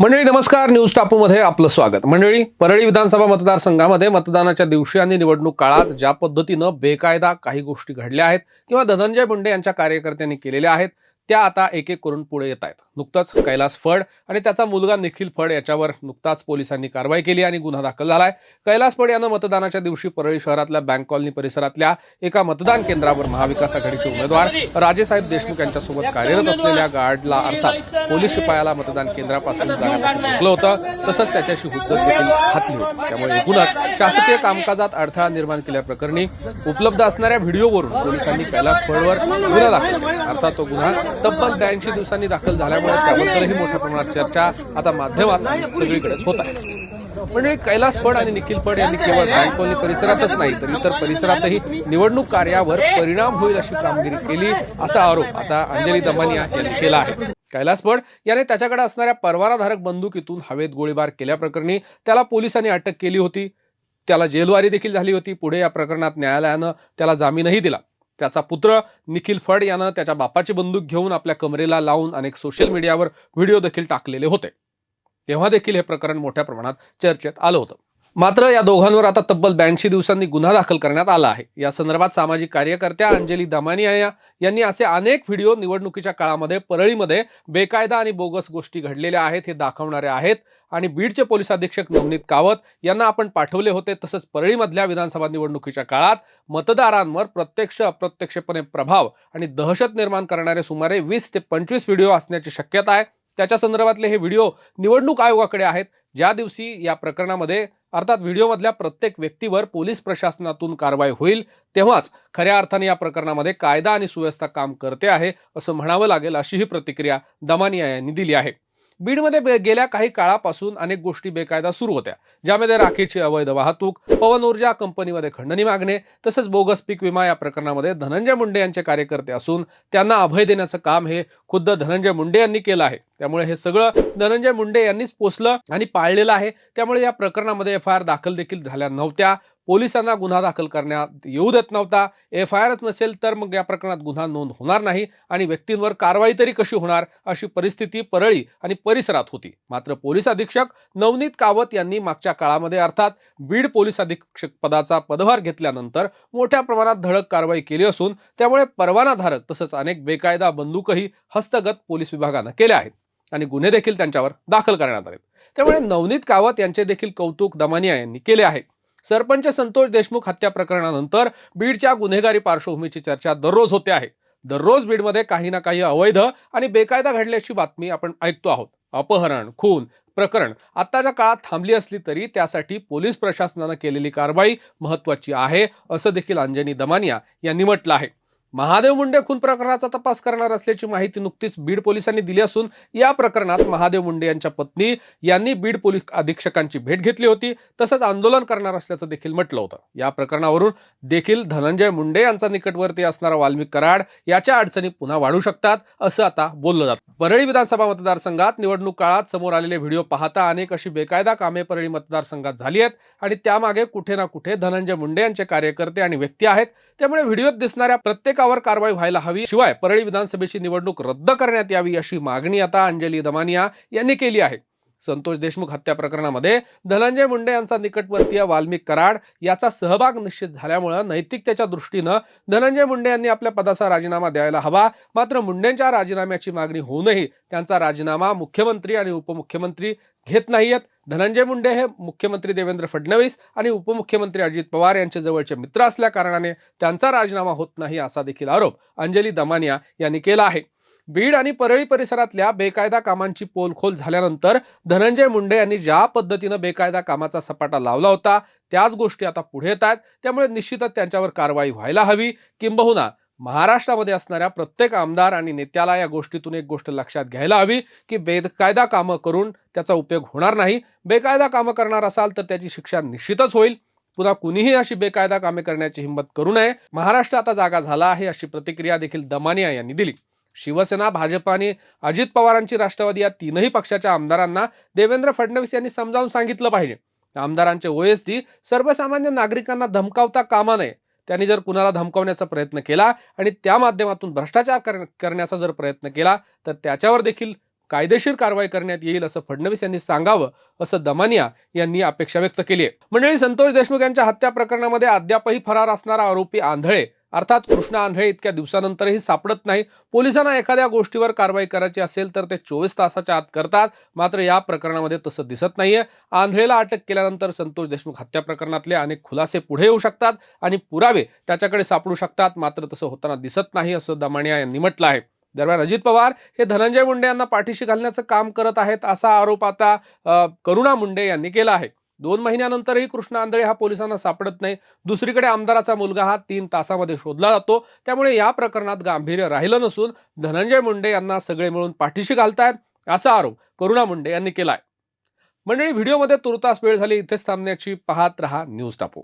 मंडळी नमस्कार. न्यूज टापूमध्ये आपलं स्वागत. मंडळी परळी विधानसभा मतदारसंघामध्ये मतदानाच्या दिवशी आणि निवडणूक काळात ज्या पद्धतीनं बेकायदा काही गोष्टी घडल्या आहेत किंवा धनंजय मुंडे यांच्या कार्यकर्त्यांनी केलेल्या आहेत त्या आता एक एक करून पुढे येत आहेत नुकतंच कैलास फड आणि त्याचा मुलगा निखिल फड याच्यावर नुकताच पोलिसांनी कारवाई केली आणि गुन्हा दाखल झालाय. कैलास फड यानं मतदानाच्या दिवशी परळी शहरातल्या बँक कॉलनी परिसरातल्या एका मतदान केंद्रावर महाविकास आघाडीचे उमेदवार राजेसाहेब देशमुख यांच्यासोबत कार्यरत असलेल्या गार्डला अर्थात पोलीस शिपायाला मतदान केंद्रापासून जाण्यापासून रोखलं होतं. तसंच त्याच्याशी हुद्दत देखील घातली होती. त्यामुळे एकूणच शासकीय कामकाजात अडथळा निर्माण केल्याप्रकरणी उपलब्ध असणाऱ्या व्हिडिओवरून पोलिसांनी कैलास फडवर गुन्हा दाखल अर्थात तो गुन्हा तब्बल ब्याऐंशी दिवसांनी दाखल झाल्यामुळे त्याबद्दलही मोठ्या प्रमाणात चर्चा आता माध्यमात सगळीकडेच होत आहे. म्हणजे कैलास फड आणि निखिल फड यांनी केवळ बँक कॉलनी परिसरातच नाही तर इतर परिसरातही निवडणूक कार्यावर परिणाम होईल अशी कामगिरी केली असा आरोप आता अंजली दमानिया यांनी केला आहे. कैलास फड याने त्याच्याकडे असणाऱ्या परवानाधारक बंदुकीतून हवेत गोळीबार केल्याप्रकरणी त्याला पोलिसांनी अटक केली होती. त्याला जेलवारी देखील झाली होती. पुढे या प्रकरणात न्यायालयानं त्याला जामीनही दिला. त्याचा पुत्र निखिल फड यानं त्याच्या बापाची बंदूक घेऊन आपल्या कमरेला लावून अनेक सोशल मीडियावर व्हिडिओ देखील टाकलेले होते. तेव्हा देखील हे प्रकरण मोठ्या प्रमाणात चर्चेत आलं होतं. मात्र या दोघांवर आता तब्बल ब्याऐंशी दिवसांनी गुन्हा दाखल करण्यात आला आहे. या संदर्भात सामाजिक कार्यकर्त्या अंजली दमानिया यांनी असे अनेक व्हिडिओ निवडणुकीच्या काळामध्ये परळीमध्ये बेकायदा आणि बोगस गोष्टी घडलेल्या आहेत हे दाखवणारे आहेत आणि बीडचे पोलीस अधीक्षक नवनीत कावत यांना आपण पाठवले होते तसंच परळीमधल्या विधानसभा निवडणुकीच्या काळात मतदारांवर प्रत्यक्ष अप्रत्यक्षपणे प्रभाव आणि दहशत निर्माण करणारे सुमारे वीस ते पंचवीस व्हिडिओ असण्याची शक्यता आहे. त्याच्या संदर्भातले हे व्हिडिओ निवडणूक आयोगाकडे आहेत. ज्या दिवशी या प्रकरणामध्ये अर्थात व्हिडिओमधल्या प्रत्येक व्यक्तीवर पोलीस प्रशासनातून कारवाई होईल तेव्हाच खऱ्या अर्थाने या प्रकरणामध्ये कायदा आणि सुव्यवस्था काम करते आहे असं म्हणावं लागेल अशी ही प्रतिक्रिया दमानिया यांनी दिली आहे. बीडमध्ये बे- गेल्या काही काळापासून अनेक गोष्टी बेकायदा सुरू होत्या. ज्यामध्ये राखेची अवैध वाहतूक पवन ऊर्जा कंपनीमध्ये खंडणी मागणे तसंच बोगस पीक विमा या प्रकरणामध्ये धनंजय मुंडे यांचे कार्यकर्ते असून त्यांना अभय देण्याचं काम हे खुद्द धनंजय मुंडे यांनी केलं आहे. त्यामुळे हे सगळं धनंजय मुंडे यांनीच पोचलं आणि पाळलेलं आहे. त्यामुळे या प्रकरणामध्ये एफ आय आर दाखल देखील झाल्या नव्हत्या. पोलिसांना गुन्हा दाखल करण्यात येऊ देत नव्हता. एफ आय आरच नसेल तर मग या प्रकरणात गुन्हा नोंद होणार नाही आणि व्यक्तींवर कारवाई तरी कशी होणार अशी परिस्थिती परळी आणि परिसरात होती. मात्र पोलीस अधीक्षक नवनीत कावत यांनी मागच्या काळामध्ये अर्थात बीड पोलीस अधीक्षक पदाचा पदभार घेतल्यानंतर मोठ्या प्रमाणात धडक कारवाई केली असून त्यामुळे परवानाधारक तसंच अनेक बेकायदा बंदूकही हस्तगत पोलीस विभागानं केल्या आहेत आणि गुन्हे देखील त्यांच्यावर दाखल करण्यात आले त्यामुळे नवनीत कावत यांचे देखील कौतुक दमानिया यांनी केले आहे. सरपंच संतोष देशमुख हत्या प्रकरणानंतर बीडच्या गुन्हेगारी पार्श्वभूमीची चर्चा दररोज होते आहे. दररोज बीडमध्ये काही ना काही अवैध आणि बेकायदा घडल्याची बातमी आपण ऐकतो आहोत. अपहरण खून प्रकरण आत्ताच्या काळात थांबली असली तरी त्यासाठी पोलीस प्रशासनानं केलेली कारवाई महत्वाची आहे असं देखील अंजनी दमानिया यांनी म्हटलं आहे. महादेव मुंडे खून प्रकरणाचा तपास करणार असल्याची माहिती नुकतीच बीड पोलिसांनी दिली असून या प्रकरणात महादेव मुंडे यांच्या पत्नी यांनी बीड पोलीस अधीक्षकांची भेट घेतली होती तसंच आंदोलन करणार असल्याचं देखील म्हटलं होतं. या प्रकरणावरून देखील धनंजय मुंडे यांचा निकटवर्ती असणारा वाल्मिक कराड याच्या अडचणी पुन्हा वाढू शकतात असं आता बोललं जातं. परळी विधानसभा मतदारसंघात निवडणूक काळात समोर आलेले व्हिडिओ पाहता अनेक अशी बेकायदा कामे परळी मतदारसंघात झाली आहेत आणि त्यामागे कुठे ना कुठे धनंजय मुंडे यांचे कार्यकर्ते आणि व्यक्ती आहेत. त्यामुळे व्हिडिओत दिसणाऱ्या प्रत्येक प्रत्येकावर कारवाई व्हायला हवी. शिवाय परळी विधानसभेची निवडणूक रद्द करण्यात यावी अशी मागणी आता अंजली दमानिया यांनी केली आहे. संतोष देशमुख हत्या प्रकरणामध्ये धनंजय मुंडे यांचा निकटवर्तीय वाल्मिक कराड याचा सहभाग निश्चित झाल्यामुळं नैतिकतेच्या दृष्टीनं धनंजय मुंडे यांनी आपल्या पदाचा राजीनामा द्यायला हवा. मात्र मुंडेंच्या राजीनाम्याची मागणी होऊनही त्यांचा राजीनामा मुख्यमंत्री आणि उपमुख्यमंत्री घेत नाहीयेत. धनंजय मुंडे हे मुख्यमंत्री देवेंद्र फडणवीस आणि उपमुख्यमंत्री अजित पवार यांचे जवळचे मित्र असल्या कारणाने त्यांचा राजीनामा होत नाही असा देखील आरोप अंजली दमानिया यांनी केला आहे. बीड आणि परळी परिसरातल्या बेकायदा कामांची पोलखोल झाल्यानंतर धनंजय मुंडे यांनी ज्या पद्धतीनं बेकायदा कामाचा सपाटा लावला होता त्याच गोष्टी आता पुढे येत आहेत. त्यामुळे निश्चितच त्यांच्यावर कारवाई व्हायला हवी. किंबहुना महाराष्ट्रामध्ये असणाऱ्या प्रत्येक आमदार आणि नेत्याला या गोष्टीतून एक गोष्ट लक्षात घ्यायला हवी की बेकायदा कामं करून त्याचा उपयोग होणार नाही. बेकायदा कामं करणार असाल तर त्याची शिक्षा निश्चितच होईल. पुन्हा कुणीही अशी बेकायदा कामे करण्याची हिंमत करू नये. महाराष्ट्र आता जागा झाला आहे अशी प्रतिक्रिया देखील दमानिया यांनी दिली. शिवसेना भाजप आणि अजित पवारांची राष्ट्रवादी या तीनही पक्षाच्या आमदारांना देवेंद्र फडणवीस यांनी समजावून सांगितलं पाहिजे. आमदारांचे ओएसडी सर्वसामान्य नागरिकांना धमकावता कामा नये. त्यांनी जर कुणाला धमकावण्याचा प्रयत्न केला आणि त्या माध्यमातून भ्रष्टाचार कर- करण्याचा जर प्रयत्न केला तर त्याच्यावर देखील कायदेशीर कारवाई करण्यात येईल असं फडणवीस यांनी सांगावं असं दमानिया यांनी अपेक्षा व्यक्त केली आहे. मंडळी संतोष देशमुख यांच्या हत्या प्रकरणामध्ये अद्यापही फरार असणारा आरोपी आंधळे अर्थात कृष्णा आंधळे इतक्या दिवसानंतरही सापडत नाही. पोलिसांना एखाद्या गोष्टीवर कारवाई करायची असेल तर ते चोवीस तासाच्या आत करतात. मात्र या प्रकरणामध्ये तसं दिसत नाहीये. आंधळेला अटक केल्यानंतर संतोष देशमुख हत्या प्रकरणातले अनेक खुलासे पुढे येऊ शकतात आणि पुरावे त्याच्याकडे सापडू शकतात. मात्र तसं होताना दिसत नाही असं दमाणिया यांनी म्हटलं आहे. दरम्यान अजित पवार हे धनंजय मुंडे यांना पाठीशी घालण्याचं काम करत आहेत असा आरोप आता करुणा मुंडे यांनी केला आहे. दोन महिन्यानंतरही कृष्ण आंधळे हा पोलिसांना सापडत नाही. दुसरीकडे आमदाराचा मुलगा हा तीन तासामध्ये शोधला जातो. त्यामुळे या प्रकरणात गांभीर्य राहिलं नसून धनंजय मुंडे यांना सगळे मिळून पाठीशी घालतायत असा आरोप करुणा मुंडे यांनी केलाय. मंडळी व्हिडिओमध्ये तुर्तास वेळ झाली. इथेच थांबण्याची पाहत रहा न्यूज टापू.